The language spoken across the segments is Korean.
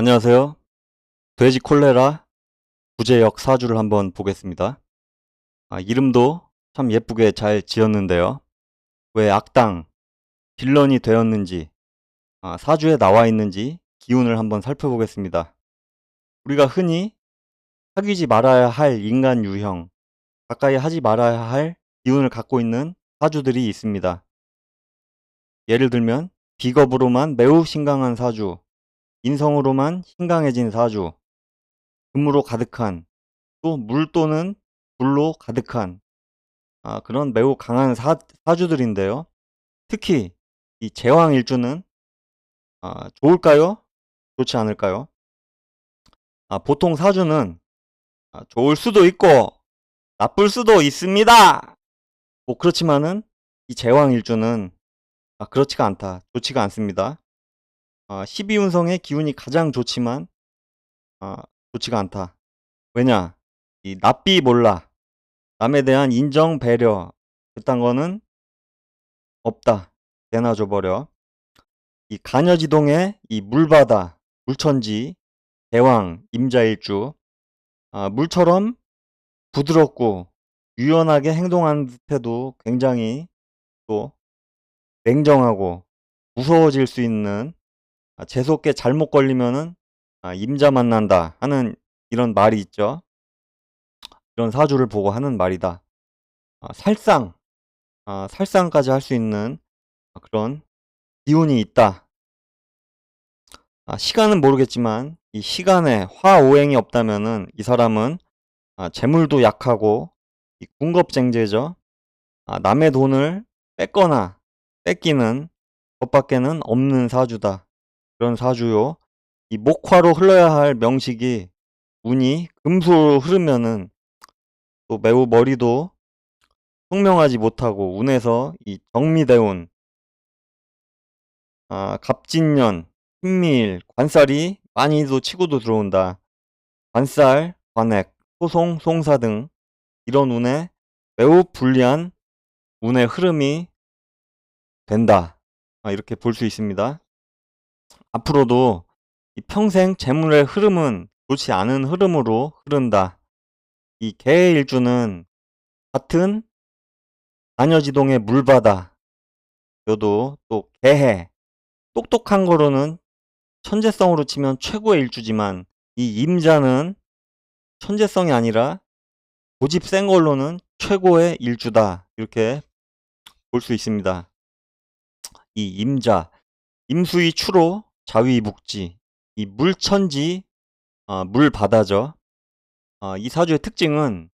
안녕하세요. 돼지 콜레라 구제역 사주를 한번 보겠습니다. 아, 이름도 참 예쁘게 잘 지었는데요. 왜 악당, 빌런이 되었는지, 아, 사주에 나와 있는지 기운을 한번 살펴보겠습니다. 우리가 흔히 사귀지 말아야 할 인간 유형, 가까이 하지 말아야 할 기운을 갖고 있는 사주들이 있습니다. 예를 들면 비겁으로만 매우 신강한 사주, 인성으로만 신강해진 사주, 금으로 가득한, 또 물 또는 불로 가득한 아, 그런 매우 강한 사, 사주들인데요. 특히 이 제왕 일주는 아, 좋을까요? 좋지 않을까요? 아, 보통 사주는 아, 좋을 수도 있고 나쁠 수도 있습니다. 뭐 그렇지만은 이 제왕 일주는 아, 그렇지가 않다. 좋지가 않습니다. 아, 12운성의 기운이 가장 좋지만 아, 좋지가 않다. 왜냐? 이 납비 몰라. 남에 대한 인정 배려 그딴 거는 없다. 내놔 줘버려. 이 가녀지동의 이 물바다, 물천지, 대왕, 임자일주 아, 물처럼 부드럽고 유연하게 행동하는 듯해도 굉장히 또 냉정하고 무서워질 수 있는 아, 재수없게 잘못 걸리면은 아, 임자 만난다 하는 이런 말이 있죠. 이런 사주를 보고 하는 말이다. 아, 살상, 아, 살상까지 할 수 있는 그런 기운이 있다. 아, 시간은 모르겠지만 이 시간에 화오행이 없다면은 이 사람은 아, 재물도 약하고 이 군겁쟁제죠. 아, 남의 돈을 뺏거나 뺏기는 것밖에는 없는 사주다. 그런 사주요. 이 목화로 흘러야 할 명식이 운이 금수로 흐르면은 또 매우 머리도 총명하지 못하고 운에서 이 정미대운, 아, 갑진년, 신미일, 관살이 많이도 치고도 들어온다. 관살, 관액, 소송, 송사 등 이런 운에 매우 불리한 운의 흐름이 된다. 아, 이렇게 볼 수 있습니다. 앞으로도 이 평생 재물의 흐름은 좋지 않은 흐름으로 흐른다. 이 개의 일주는 같은 다녀지동의 물바다, 여도 또 개해, 똑똑한 거로는 천재성으로 치면 최고의 일주지만 이 임자는 천재성이 아니라 고집 센 걸로는 최고의 일주다. 이렇게 볼 수 있습니다. 이 임자, 임수의 추로, 자위 묵지, 이 물천지, 어, 물바다죠. 어, 이 사주의 특징은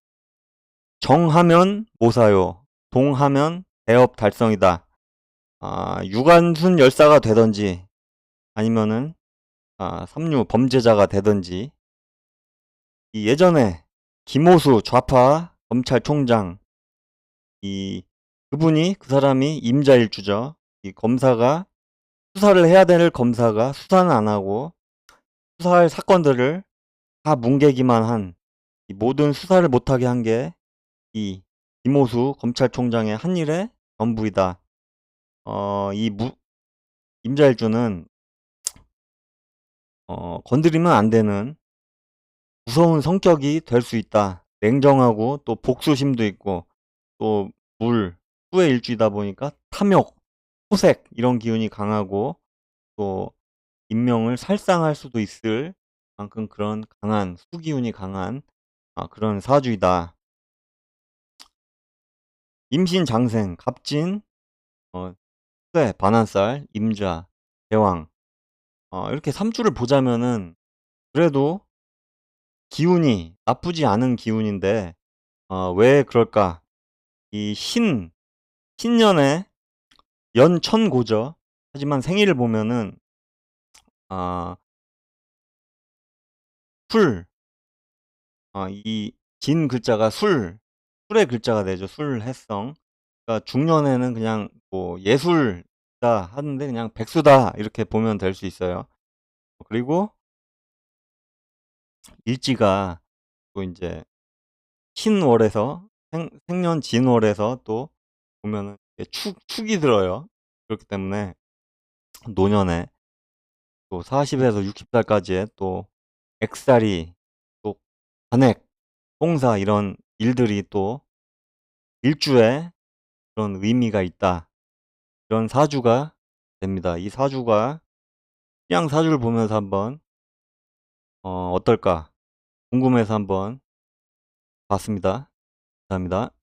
정하면 모사요, 동하면 대업 달성이다. 아, 유관순 열사가 되든지 아니면은 아, 삼류 범죄자가 되든지 이 예전에 김호수 좌파 검찰총장 이 그분이 그 사람이 임자일주죠. 이 검사가 수사를 해야 될 검사가 수사는 안 하고 수사할 사건들을 다 뭉개기만 한이 모든 수사를 못하게 한 게이 김호수 검찰총장의 한 일의 전부이다. 어, 이 무, 임자일주는 어, 건드리면 안 되는 무서운 성격이 될 수 있다. 냉정하고 또 복수심도 있고 또 물, 수의 일주이다 보니까 탐욕, 호색 이런 기운이 강하고 또 인명을 살상할 수도 있을 만큼 그런 강한 수기운이 강한 아, 그런 사주이다. 임신 장생, 갑진, 어, 쇠, 반한살, 임자, 대왕 어, 이렇게 3주를 보자면은 그래도 기운이 나쁘지 않은 기운인데 어, 왜 그럴까? 이 신, 신년에 연천고죠. 하지만 생일을 보면은 아, 풀, 아, 이진 글자가 술, 술의 글자가 되죠. 술해성. 그러니까 중년에는 그냥 뭐 예술다 하는데 그냥 백수다 이렇게 보면 될 수 있어요. 그리고 일지가 또 이제 신월에서 생, 생년 진월에서 또 보면은 축, 축이 들어요. 그렇기 때문에 노년에 또 40에서 60살까지의 또 액살이, 또 간액, 홍사 이런 일들이 또 일주에 그런 의미가 있다. 이런 사주가 됩니다. 이 사주가 그냥 사주를 보면서 한번 어, 어떨까 궁금해서 한번 봤습니다. 감사합니다.